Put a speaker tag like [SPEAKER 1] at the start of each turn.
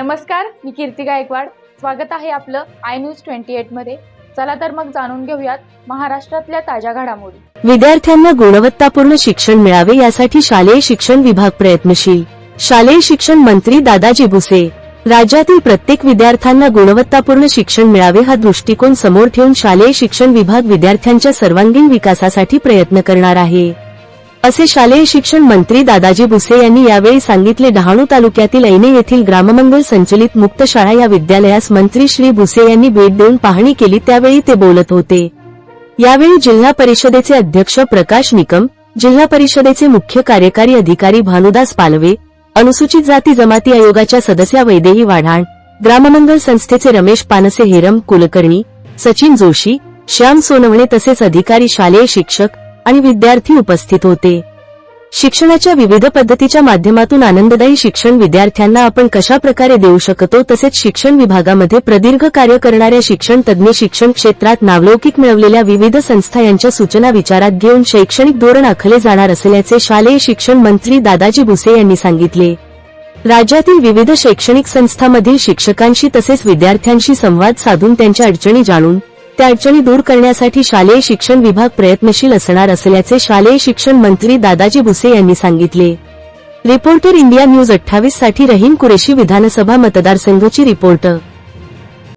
[SPEAKER 1] नमस्कार मी कीर्ती गायकवाड. स्वागत आहे आपलं आय न्यूज ट्वेंटी एटमध्ये. चला तर मग जाणून घेऊयात महाराष्ट्रातल्या ताज्या घडामोडी.
[SPEAKER 2] विद्यार्थ्यांना गुणवत्तापूर्ण शिक्षण मिळावे यासाठी शालेय शिक्षण विभाग प्रयत्नशील. शालेय शिक्षण मंत्री दादाजी भुसे राज्यातील प्रत्येक विद्यार्थ्यांना गुणवत्तापूर्ण शिक्षण मिळावे हा दृष्टिकोन समोर ठेवून शालेय शिक्षण विभाग विद्यार्थ्यांच्या सर्वांगीण विकासासाठी प्रयत्न करणार आहे. असे शालेय शिक्षण मंत्री दादाजी भुसे यांनी यावेळी सांगितले डहाणू तालुक्यातील ऐने येथील ग्राममंगल संचलित मुक्त शाळा या विद्यालयास मंत्री श्री भुसे यांनी भेट देऊन पाहणी केली त्यावेळी ते बोलत होते. यावेळी जिल्हा परिषदेचे अध्यक्ष प्रकाश निकम जिल्हा परिषदेचे मुख्य कार्यकारी अधिकारी भानुदास पालवे अनुसूचित जाती जमाती आयोगाच्या सदस्या वैदेही वाढाण ग्राममंगल संस्थेचे रमेश पानसे हेरम कुलकर्णी सचिन जोशी श्याम सोनवणे तसेच अधिकारी शालेय शिक्षक आणि विद्यार्थी उपस्थित होते. शिक्षणाच्या विविध पद्धतीच्या माध्यमातून आनंददायी शिक्षण विद्यार्थ्यांना आपण कशा प्रकारे देऊ शकतो तसेच शिक्षण विभागामध्ये प्रदीर्घ कार्य करणाऱ्या शिक्षण तज्ज्ञ शिक्षण क्षेत्रात नावलौकिक मिळवलेल्या विविध संस्था यांच्या सूचना विचारात घेऊन शैक्षणिक धोरण आखले जाणार असल्याचे शालेय शिक्षण मंत्री दादाजी भुसे यांनी सांगितले. राज्यातील विविध शैक्षणिक संस्थांमधील शिक्षकांशी तसेच विद्यार्थ्यांशी संवाद साधून त्यांच्या अडचणी जाणून त्या अडचणी दूर करण्यासाठी शालेय शिक्षण विभाग प्रयत्नशील असणार असल्याचे शालेय शिक्षण मंत्री दादाजी भुसे यांनी सांगितले. रिपोर्टर इंडिया न्यूज अठ्ठावीससाठी रहीम कुरेशी विधानसभा मतदारसंघाची रिपोर्टर.